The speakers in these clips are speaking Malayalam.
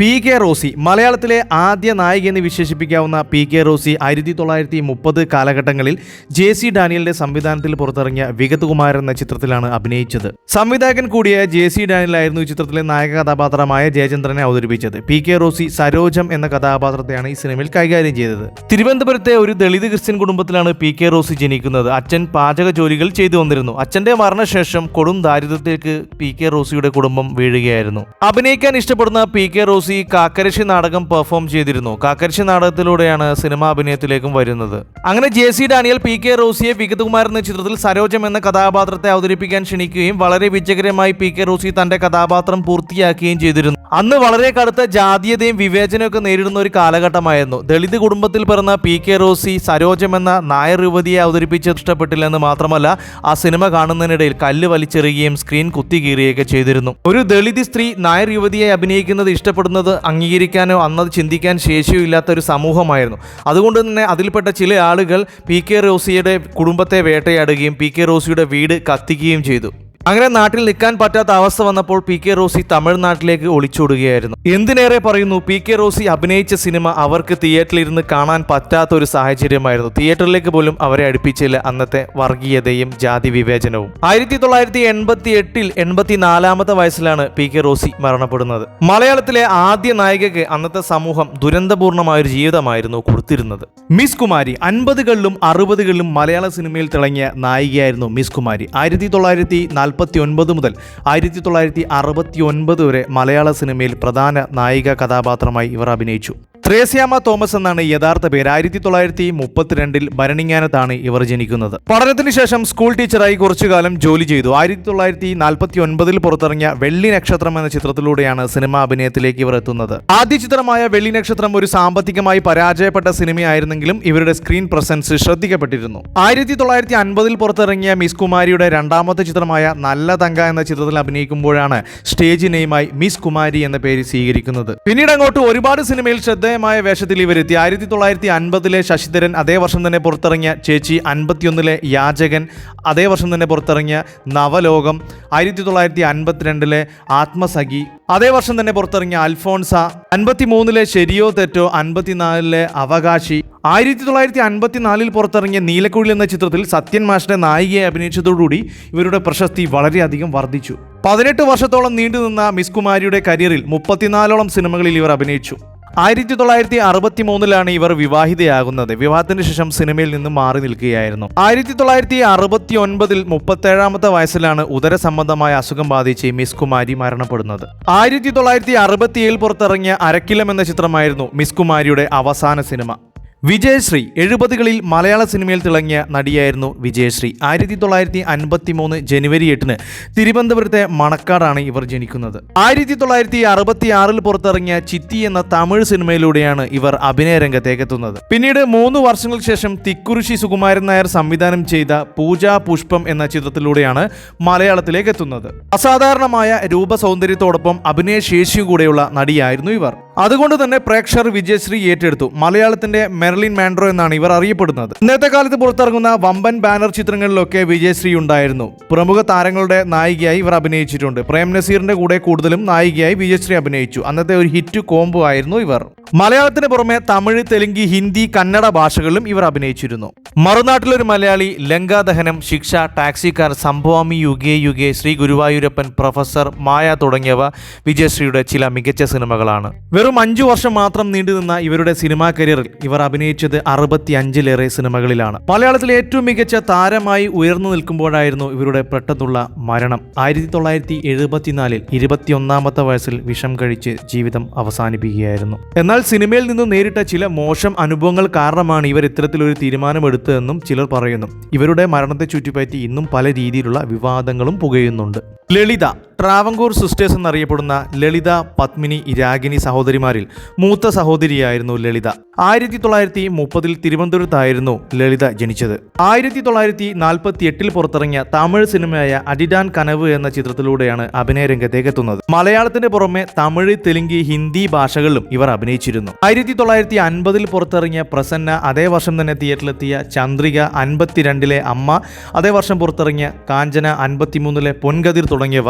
പി കെ റോസി മലയാളത്തിലെ ആദ്യ നായിക എന്ന് വിശേഷിപ്പിക്കാവുന്ന പി കെ റോസി ആയിരത്തി തൊള്ളായിരത്തി മുപ്പത് കാലഘട്ടങ്ങളിൽ ജെ സി ഡാനിയലിന്റെ സംവിധാനത്തിൽ പുറത്തിറങ്ങിയ വിഗതകുമാരൻ എന്ന ചിത്രത്തിലാണ് അഭിനയിച്ചത്. സംവിധായകൻ കൂടിയായ ജെ സി ഡാനിയലായിരുന്നു ഈ ചിത്രത്തിലെ നായക കഥാപാത്രമായ ജയചന്ദ്രനെ അവതരിപ്പിച്ചത്. പി കെ റോസി സരോജം എന്ന കഥാപാത്രത്തെയാണ് ഈ സിനിമയിൽ കൈകാര്യം ചെയ്തത്. തിരുവനന്തപുരത്തെ ഒരു ദളിത് ക്രിസ്ത്യൻ കുടുംബത്തിലാണ് പി കെ റോസി ജനിക്കുന്നത്. അച്ഛൻ പാചക ജോലികൾ ചെയ്തു വന്നിരുന്നു. അച്ഛന്റെ മരണശേഷം കൊടും ദാരിദ്ര്യത്തിലേക്ക് പി കെ റോസിയുടെ കുടുംബം വീഴുകയായിരുന്നു. അഭിനയിക്കാൻ ഇഷ്ടപ്പെടുന്ന പി കെ റോസി കാക്കരശി നാടകം പെർഫോം ചെയ്തിരുന്നു. കാക്കരശി നാടകത്തിലൂടെയാണ് സിനിമ അഭിനയത്തിലേക്കും വരുന്നത്. അങ്ങനെ J C Daniel P K റോസിയെ വിഗതകുമാർ എന്ന ചിത്രത്തിൽ സരോജം എന്ന കഥാപാത്രത്തെ അവതരിപ്പിക്കാൻ ക്ഷണിക്കുകയും വളരെ വിജയകരമായി പി കെ റോസി തന്റെ കഥാപാത്രം പൂർത്തിയാക്കുകയും ചെയ്തിരുന്നു. അന്ന് വളരെ കടുത്ത ജാതീയതയും വിവേചനമൊക്കെ നേരിടുന്ന ഒരു കാലഘട്ടമായിരുന്നു. ദളിത് കുടുംബത്തിൽ പിറന്ന പി കെ റോസി സരോജം എന്ന നായർ യുവതിയെ അവതരിപ്പിച്ച് ഇഷ്ടപ്പെട്ടില്ലെന്ന് മാത്രമല്ല ആ സിനിമ കാണുന്നതിനിടയിൽ കല്ല് വലിച്ചെറിയുകയും സ്ക്രീൻ കുത്തികീറുകയൊക്കെ ചെയ്തിരുന്നു. ഒരു ദളിത് സ്ത്രീ നായർ യുവതിയെ അഭിനയിക്കുന്നത് ഇഷ്ടപ്പെടുന്നത് അംഗീകരിക്കാനോ അന്നത് ചിന്തിക്കാൻ ശേഷിയോ ഇല്ലാത്ത ഒരു സമൂഹമായിരുന്നു. അതുകൊണ്ട് തന്നെ അതിൽപ്പെട്ട ചില ആളുകൾ പി കെ റോസിയുടെ കുടുംബത്തെ വേട്ടയാടുകയും പി കെ റോസിയുടെ വീട് കത്തിക്കുകയും ചെയ്തു. അങ്ങനെ നാട്ടിൽ നിൽക്കാൻ പറ്റാത്ത അവസ്ഥ വന്നപ്പോൾ പി കെ റോസി തമിഴ്നാട്ടിലേക്ക് ഒളിച്ചോടുകയായിരുന്നു. എന്തിനേറെ പറയുന്നു പി കെ റോസി അഭിനയിച്ച സിനിമ അവർക്ക് തിയേറ്ററിൽ ഇരുന്ന് കാണാൻ പറ്റാത്ത ഒരു സാഹചര്യമായിരുന്നു. തിയേറ്ററിലേക്ക് പോലും അവരെ അടുപ്പിച്ചില്ല. അന്നത്തെ വർഗീയതയും ജാതി വിവേചനവും. ആയിരത്തി തൊള്ളായിരത്തി എൺപത്തി എട്ടിൽ എൺപത്തി നാലാമത്തെ വയസ്സിലാണ് പി കെ റോസി മരണപ്പെടുന്നത്. മലയാളത്തിലെ ആദ്യ നായികയ്ക്ക് അന്നത്തെ സമൂഹം ദുരന്തപൂർണമായ ഒരു ജീവിതമായിരുന്നു കൊടുത്തിരുന്നത്. മിസ് കുമാരി അൻപതുകളിലും അറുപതുകളിലും മലയാള സിനിമയിൽ തിളങ്ങിയ നായികയായിരുന്നു മിസ് കുമാരി. ആയിരത്തി തൊള്ളായിരത്തി നാൽപ്പത്തി ഒൻപത് മുതൽ ആയിരത്തി തൊള്ളായിരത്തി അറുപത്തി ഒൻപത് വരെ മലയാള സിനിമയിൽ പ്രധാന നായിക കഥാപാത്രമായി ഇവർ അഭിനയിച്ചു. ത്രേസ്യാമ തോമസ് എന്നാണ് യഥാർത്ഥ പേര്. ആയിരത്തി തൊള്ളായിരത്തി മുപ്പത്തിരണ്ടിൽ ഭരണിങ്ങാനത്താണ് ഇവർ ജനിക്കുന്നത്. പഠനത്തിന് ശേഷം സ്കൂൾ ടീച്ചറായി കുറച്ചു കാലം ജോലി ചെയ്തു. ആയിരത്തി തൊള്ളായിരത്തി നാൽപ്പത്തി ഒൻപതിൽ പുറത്തിറങ്ങിയ വെള്ളി നക്ഷത്രം എന്ന ചിത്രത്തിലൂടെയാണ് സിനിമാ അഭിനയത്തിലേക്ക് ഇവർ എത്തുന്നത്. ആദ്യ ചിത്രമായ വെള്ളി നക്ഷത്രം ഒരു സാമ്പത്തികമായി പരാജയപ്പെട്ട സിനിമയായിരുന്നെങ്കിലും ഇവരുടെ സ്ക്രീൻ പ്രസൻസ് ശ്രദ്ധിക്കപ്പെട്ടിരുന്നു. ആയിരത്തി തൊള്ളായിരത്തി അൻപതിൽ പുറത്തിറങ്ങിയ മിസ് കുമാരിയുടെ രണ്ടാമത്തെ ചിത്രമായ നല്ല തങ്ക എന്ന ചിത്രത്തിൽ അഭിനയിക്കുമ്പോഴാണ് സ്റ്റേജ് നെയിമായി മിസ് കുമാരി എന്ന പേര് സ്വീകരിക്കുന്നത്. പിന്നീട് അങ്ങോട്ട് ഒരുപാട് സിനിമയിൽ ശ്രദ്ധേയമായ വേഷത്തിൽ ഇവരെത്തി. ആയിരത്തി തൊള്ളായിരത്തി അൻപതിലെ ശശിധരൻ അതേ വർഷം തന്നെ പുറത്തിറങ്ങിയ ചേച്ചി. അൻപത്തിയൊന്നിലെ യാചകൻ അതേ വർഷം തന്നെ പുറത്തിറങ്ങിയ നവലോകം. ആയിരത്തി തൊള്ളായിരത്തി അൻപത്തിരണ്ടിലെ ആത്മസഖി അതേ വർഷം തന്നെ പുറത്തിറങ്ങിയ അൽഫോൺസ. അൻപത്തി മൂന്നിലെ ശരിയോ തെറ്റോ അൻപത്തിനാലിലെ അവകാശി. ആയിരത്തി തൊള്ളായിരത്തി അൻപത്തിനാലിൽ പുറത്തിറങ്ങിയ നീലക്കുഴി എന്ന ചിത്രത്തിൽ സത്യൻ മാഷിന്റെ നായികയെ അഭിനയിച്ചതോടുകൂടി ഇവരുടെ പ്രശസ്തി വളരെയധികം വർദ്ധിച്ചു. പതിനെട്ട് വർഷത്തോളം നീണ്ടുനിന്ന മിസ് കുമാരിയുടെ കരിയറിൽ മുപ്പത്തിനാലോളം സിനിമകളിൽ ഇവർ അഭിനയിച്ചു. ആയിരത്തി തൊള്ളായിരത്തി അറുപത്തി മൂന്നിലാണ് ഇവർ വിവാഹിതയാകുന്നത്. വിവാഹത്തിന് ശേഷം സിനിമയിൽ നിന്ന് മാറി നിൽക്കുകയായിരുന്നു. ആയിരത്തി തൊള്ളായിരത്തി അറുപത്തി ഒൻപതിൽ മുപ്പത്തേഴാമത്തെ വയസ്സിലാണ് ഉദര സംബന്ധമായ അസുഖം ബാധിച്ച് മിസ് കുമാരി മരണപ്പെടുന്നത്. ആയിരത്തി തൊള്ളായിരത്തി അറുപത്തിയേഴിൽ പുറത്തിറങ്ങിയ അരക്കിലം എന്ന ചിത്രമായിരുന്നു മിസ് കുമാരിയുടെ അവസാന സിനിമ. വിജയശ്രീ എഴുപതുകളിൽ മലയാള സിനിമയിൽ തിളങ്ങിയ നടിയായിരുന്നു വിജയശ്രീ. ആയിരത്തി തൊള്ളായിരത്തി അൻപത്തി മൂന്ന് ജനുവരി എട്ടിന് തിരുവനന്തപുരത്തെ മണക്കാടാണ് ഇവർ ജനിക്കുന്നത്. ആയിരത്തി തൊള്ളായിരത്തി അറുപത്തി ആറിൽ പുറത്തിറങ്ങിയ ചിത്തി എന്ന തമിഴ് സിനിമയിലൂടെയാണ് ഇവർ അഭിനയ രംഗത്തേക്ക് എത്തുന്നത് പിന്നീട് മൂന്ന് വർഷങ്ങൾക്ക് ശേഷം തിക്കുറിശി സുകുമാരൻ നായർ സംവിധാനം ചെയ്ത പൂജാ പുഷ്പം എന്ന ചിത്രത്തിലൂടെയാണ് മലയാളത്തിലേക്ക് എത്തുന്നത് അസാധാരണമായ രൂപസൗന്ദര്യത്തോടൊപ്പം അഭിനയശേഷിയും കൂടെയുള്ള നടിയായിരുന്നു ഇവർ. അതുകൊണ്ട് തന്നെ പ്രേക്ഷകർ വിജയശ്രീ ഏറ്റെടുത്തു. മലയാളത്തിന്റെ മെർലിൻ മാൻഡ്രോ എന്നാണ് ഇവർ അറിയപ്പെടുന്നത്. ഇന്നത്തെ കാലത്ത് പുറത്തിറങ്ങുന്ന വമ്പൻ ബാനർ ചിത്രങ്ങളിലൊക്കെ വിജയശ്രീ ഉണ്ടായിരുന്നു. പ്രമുഖ താരങ്ങളുടെ നായികയായി ഇവർ അഭിനയിച്ചിട്ടുണ്ട്. പ്രേം നസീറിന്റെ കൂടെ കൂടുതലും നായികയായി വിജയശ്രീ അഭിനയിച്ചു. അന്നത്തെ ഒരു ഹിറ്റ് കോംബോ ആയിരുന്നു ഇവർ. മലയാളത്തിന് പുറമെ തമിഴ് തെലുങ്ക് ഹിന്ദി കന്നഡ ഭാഷകളിലും ഇവർ അഭിനയിച്ചിരുന്നു. Marunattiloru Malayali Lankadahanam Shiksha taxi car Sambhavami Yuge Yuge Sree Guruvayoorappan professor Maya തുടങ്ങിയവ വിജയശ്രീയുടെ ചില മികച്ച സിനിമകളാണ്. വെറും അഞ്ചു വർഷം മാത്രം നീണ്ടുനിന്ന ഇവരുടെ സിനിമാ കരിയറിൽ ഇവർ അഭിനയിച്ചത് അറുപത്തി അഞ്ചിലേറെ സിനിമകളിലാണ്. മലയാളത്തിലെ ഏറ്റവും മികച്ച താരമായി ഉയർന്നു നിൽക്കുമ്പോഴായിരുന്നു ഇവരുടെ പെട്ടെന്നുള്ള മരണം. ആയിരത്തി തൊള്ളായിരത്തി എഴുപത്തിനാലിൽ ഇരുപത്തിയൊന്നാമത്തെ വയസ്സിൽ വിഷം കഴിച്ച് ജീവിതം അവസാനിപ്പിക്കുകയായിരുന്നു. എന്നാൽ സിനിമയിൽ നിന്നും നേരിട്ട ചില മോശം അനുഭവങ്ങൾ കാരണമാണ് ഇവർ ഇത്തരത്തിലൊരു തീരുമാനമെടുത്തതെന്നും ചിലർ പറയുന്നു. ഇവരുടെ മരണത്തെ ചുറ്റിപ്പറ്റി ഇന്നും പല രീതിയിലുള്ള വിവാദങ്ങളും പുകയുന്നുണ്ട്. ലളിത ട്രാവങ്കൂർ സിസ്റ്റേഴ്സ് എന്നറിയപ്പെടുന്ന ലളിത പത്മിനി രാഗിനി സഹോദരിമാരിൽ മൂത്ത സഹോദരിയായിരുന്നു ലളിത. ആയിരത്തി തൊള്ളായിരത്തി മുപ്പതിൽ തിരുവനന്തപുരത്തായിരുന്നു ലളിത ജനിച്ചത്. ആയിരത്തി തൊള്ളായിരത്തി നാൽപ്പത്തി എട്ടിൽ പുറത്തിറങ്ങിയ തമിഴ് സിനിമയായ അഡിഡാൻ കനവ് എന്ന ചിത്രത്തിലൂടെയാണ് അഭിനയ രംഗത്തേക്ക് എത്തുന്നത് മലയാളത്തിന് പുറമെ തമിഴ് തെലുങ്ക് ഹിന്ദി ഭാഷകളിലും ഇവർ അഭിനയിച്ചിരുന്നു. ആയിരത്തി തൊള്ളായിരത്തി അൻപതിൽ പുറത്തിറങ്ങിയ പ്രസന്ന അതേ വർഷം തന്നെ തിയേറ്ററിലെത്തിയ ചന്ദ്രിക അൻപത്തിരണ്ടിലെ അമ്മ അതേ വർഷം പുറത്തിറങ്ങിയ കാഞ്ചന അൻപത്തിമൂന്നിലെ പൊൻകതിർ തുടങ്ങിയവ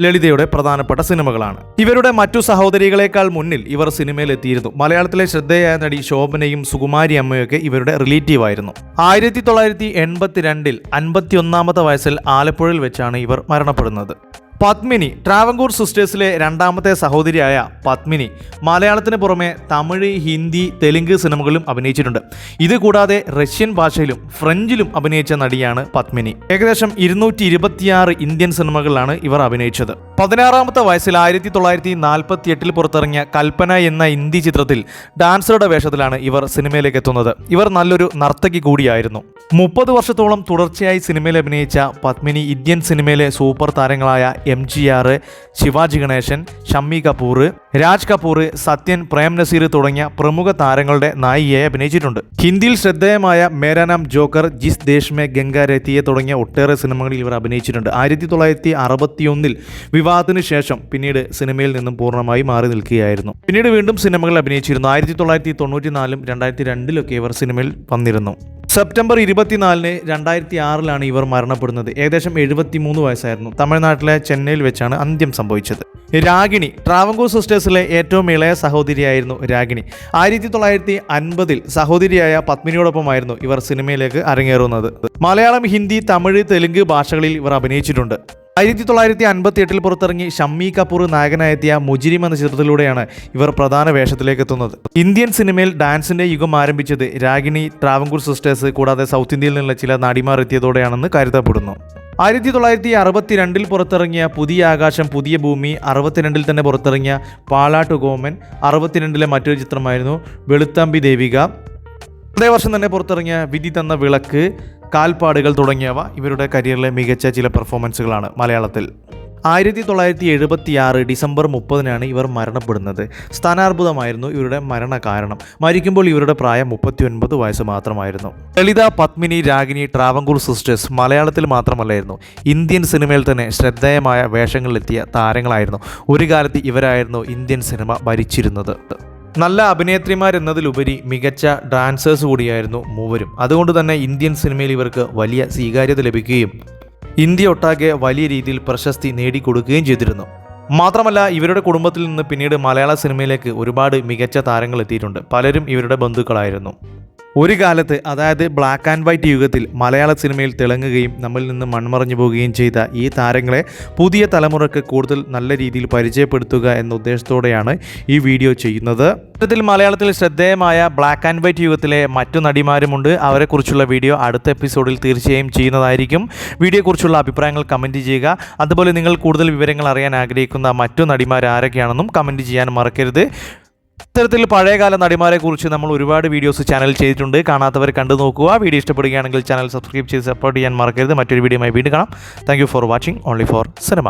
ലളിതയുടെ പ്രധാനപ്പെട്ട സിനിമകളാണ്. ഇവരുടെ മറ്റു സഹോദരികളെക്കാൾ മുന്നിൽ ഇവർ സിനിമയിൽ എത്തിയിരുന്നു മലയാളത്തിലെ ശ്രദ്ധേയായ നടി ശോഭനയും സുകുമാരി അമ്മയൊക്കെ ഇവരുടെ റിലേറ്റീവ് ആയിരുന്നു ആയിരത്തി തൊള്ളായിരത്തി എൺപത്തിരണ്ടിൽ അൻപത്തിയൊന്നാമത്തെ വയസ്സിൽ ആലപ്പുഴയിൽ വെച്ചാണ് ഇവർ മരണപ്പെടുന്നത്. പത്മിനി ട്രാവങ്കൂർ സിസ്റ്റേഴ്സിലെ രണ്ടാമത്തെ സഹോദരിയായ പത്മിനി മലയാളത്തിന് പുറമെ തമിഴ് ഹിന്ദി തെലുങ്ക് സിനിമകളിലും അഭിനയിച്ചിട്ടുണ്ട്. ഇത് കൂടാതെ റഷ്യൻ ഭാഷയിലും ഫ്രഞ്ചിലും അഭിനയിച്ച നടിയാണ് പത്മിനി. ഏകദേശം ഇരുന്നൂറ്റി ഇരുപത്തിയാറ് ഇന്ത്യൻ സിനിമകളിലാണ് ഇവർ അഭിനയിച്ചത്. പതിനാറാമത്തെ വയസ്സിൽ ആയിരത്തി തൊള്ളായിരത്തി നാൽപ്പത്തി എട്ടിൽ പുറത്തിറങ്ങിയ കൽപ്പന എന്ന ഹിന്ദി ചിത്രത്തിൽ ഡാൻസറുടെ വേഷത്തിലാണ് ഇവർ സിനിമയിലേക്ക് എത്തുന്നത്. ഇവർ നല്ലൊരു നർത്തകി കൂടിയായിരുന്നു. മുപ്പത് വർഷത്തോളം തുടർച്ചയായി സിനിമയിൽ അഭിനയിച്ച പത്മിനി ഇന്ത്യൻ സിനിമയിലെ സൂപ്പർ താരങ്ങളായ M G R Shivaji Ganesan Shammi Kapoor Raj Kapoor Sathyan Prem Nazir തുടങ്ങിയ പ്രമുഖ താരങ്ങളുടെ നായികയായി അഭിനയിച്ചിട്ടുണ്ട്. ഹിന്ദിയിൽ ശ്രദ്ധേയമായ മേരാനാം ജോക്കർ ജിസ് ദേശ്മേ ഗംഗ രഥിയെ തുടങ്ങിയ ഒട്ടേറെ സിനിമകളിൽ ഇവർ അഭിനയിച്ചിട്ടുണ്ട്. ആയിരത്തി തൊള്ളായിരത്തി അറുപത്തിയൊന്നിൽ വിവാഹത്തിന് ശേഷം പിന്നീട് സിനിമയിൽ നിന്നും പൂർണമായി മാറി നിൽക്കുകയായിരുന്നു. പിന്നീട് വീണ്ടും സിനിമകളിൽ അഭിനയിച്ചിരുന്നു. ആയിരത്തി തൊള്ളായിരത്തി തൊണ്ണൂറ്റി നാലും രണ്ടായിരത്തി രണ്ടിലൊക്കെ ഇവർ സിനിമയിൽ വന്നിരുന്നു. സെപ്റ്റംബർ ഇരുപത്തിനാലിന് രണ്ടായിരത്തി ആറിലാണ് ഇവർ മരണപ്പെടുന്നത്. ഏകദേശം എഴുപത്തിമൂന്ന് വയസ്സായിരുന്നു. തമിഴ്നാട്ടിലെ ചെന്നൈയിൽ വെച്ചാണ് അന്ത്യം സംഭവിച്ചത്. രാഗിണി ട്രാവങ്കൂർ സിസ്റ്റേഴ്സിലെ ഏറ്റവും ഇളയ സഹോദരിയായിരുന്നു രാഗിണി. ആയിരത്തി തൊള്ളായിരത്തി അൻപതിൽ സഹോദരിയായ പത്മിനിയോടൊപ്പമായിരുന്നു ഇവർ സിനിമയിലേക്ക് അരങ്ങേറുന്നത്. മലയാളം ഹിന്ദി തമിഴ് തെലുങ്ക് ഭാഷകളിൽ ഇവർ അഭിനയിച്ചിട്ടുണ്ട്. ആയിരത്തി തൊള്ളായിരത്തി അൻപത്തി എട്ടിൽ പുറത്തിറങ്ങി ഷമ്മി കപൂർ നായകനായെത്തിയ മുജിരിം എന്ന ചിത്രത്തിലൂടെയാണ് ഇവർ പ്രധാന വേഷത്തിലേക്ക് എത്തുന്നത്. ഇന്ത്യൻ സിനിമയിൽ ഡാൻസിന്റെ യുഗം ആരംഭിച്ചത് രാഗിണി ട്രാവങ്കൂർ സിസ്റ്റേഴ്സ് കൂടാതെ സൗത്ത് ഇന്ത്യയിൽ നിന്നുള്ള ചില നടിമാർ എത്തിയതോടെയാണെന്ന് കരുതപ്പെടുന്നു. ആയിരത്തി തൊള്ളായിരത്തി അറുപത്തിരണ്ടിൽ പുറത്തിറങ്ങിയ പുതിയ ആകാശം പുതിയ ഭൂമി അറുപത്തിരണ്ടിൽ തന്നെ പുറത്തിറങ്ങിയ പാലാട്ട് ഗോമൻ അറുപത്തിരണ്ടിലെ മറ്റൊരു ചിത്രമായിരുന്നു വെളുത്തമ്പി ദേവിക. അതേ വർഷം തന്നെ പുറത്തിറങ്ങിയ വിധി തന്ന വിളക്ക് കാൽപ്പാടുകൾ തുടങ്ങിയവ ഇവരുടെ കരിയറിലെ മികച്ച ചില പെർഫോമൻസുകളാണ് മലയാളത്തിൽ. ആയിരത്തി തൊള്ളായിരത്തി എഴുപത്തി ആറ് ഡിസംബർ മുപ്പതിനാണ് ഇവർ മരണപ്പെടുന്നത്. സ്ഥാനാർബുദമായിരുന്നു ഇവരുടെ മരണ കാരണം. മരിക്കുമ്പോൾ ഇവരുടെ പ്രായം മുപ്പത്തി ഒൻപത് വയസ്സ് മാത്രമായിരുന്നു. ലളിത പത്മിനി രാഗിനി ട്രാവങ്കൂർ സിസ്റ്റേഴ്സ് മലയാളത്തിൽ മാത്രമല്ലായിരുന്നു. ഇന്ത്യൻ സിനിമയിൽ തന്നെ ശ്രദ്ധേയമായ വേഷങ്ങളിലെത്തിയ താരങ്ങളായിരുന്നു. ഒരു കാലത്ത് ഇവരായിരുന്നു ഇന്ത്യൻ സിനിമ ഭരിച്ചിരുന്നത്. നല്ല അഭിനേത്രിമാർ എന്നതിലുപരി മികച്ച ഡാൻസേഴ്സ് കൂടിയായിരുന്നു മൂവരും. അതുകൊണ്ട് തന്നെ ഇന്ത്യൻ സിനിമയിൽ ഇവർക്ക് വലിയ സ്വീകാര്യത ലഭിക്കുകയും ഇന്ത്യ ഒട്ടാകെ വലിയ രീതിയിൽ പ്രശസ്തി നേടിക്കൊടുക്കുകയും ചെയ്തിരുന്നു. മാത്രമല്ല ഇവരുടെ കുടുംബത്തിൽ നിന്ന് പിന്നീട് മലയാള സിനിമയിലേക്ക് ഒരുപാട് മികച്ച താരങ്ങൾ എത്തിയിട്ടുണ്ട്. പലരും ഇവരുടെ ബന്ധുക്കളായിരുന്നു. ഒരു കാലത്ത് അതായത് ബ്ലാക്ക് ആൻഡ് വൈറ്റ് യുഗത്തിൽ മലയാള സിനിമയിൽ തിളങ്ങുകയും നമ്മിൽ നിന്ന് മൺമറഞ്ഞു പോവുകയും ചെയ്ത ഈ താരങ്ങളെ പുതിയ തലമുറയ്ക്ക് കൂടുതൽ നല്ല രീതിയിൽ പരിചയപ്പെടുത്തുക എന്ന ഉദ്ദേശത്തോടെയാണ് ഈ വീഡിയോ ചെയ്യുന്നത്. ഇത്തരത്തിൽ മലയാളത്തിൽ ശ്രദ്ധേയമായ ബ്ലാക്ക് ആൻഡ് വൈറ്റ് യുഗത്തിലെ മറ്റു നടിമാരുമുണ്ട്. അവരെക്കുറിച്ചുള്ള വീഡിയോ അടുത്ത എപ്പിസോഡിൽ തീർച്ചയായും ചെയ്യുന്നതായിരിക്കും. വീഡിയോയെക്കുറിച്ചുള്ള അഭിപ്രായങ്ങൾ കമന്റ് ചെയ്യുക. അതുപോലെ നിങ്ങൾ കൂടുതൽ വിവരങ്ങൾ അറിയാൻ ആഗ്രഹിക്കുന്ന മറ്റു നടിമാർ ആരൊക്കെയാണെന്നും കമന്റ് ചെയ്യാൻ മറക്കരുത്. ഇത്തരത്തിൽ പഴയകാല നടിമാരെ കുറിച്ച് നമ്മൾ ഒരുപാട് വീഡിയോസ് ചാനൽ ചെയ്തിട്ടുണ്ട്. കാണാത്തവർ കണ്ടു നോക്കുക. വീഡിയോ ഇഷ്ടപ്പെടുകയാണെങ്കിൽ ചാനൽ സബ്സ്ക്രൈബ് ചെയ്ത് സപ്പോർട്ട് ചെയ്യാൻ മറക്കരുത്. മറ്റൊരു വീഡിയോയുമായി വീണ്ടും കാണാം. Thank for watching only for cinema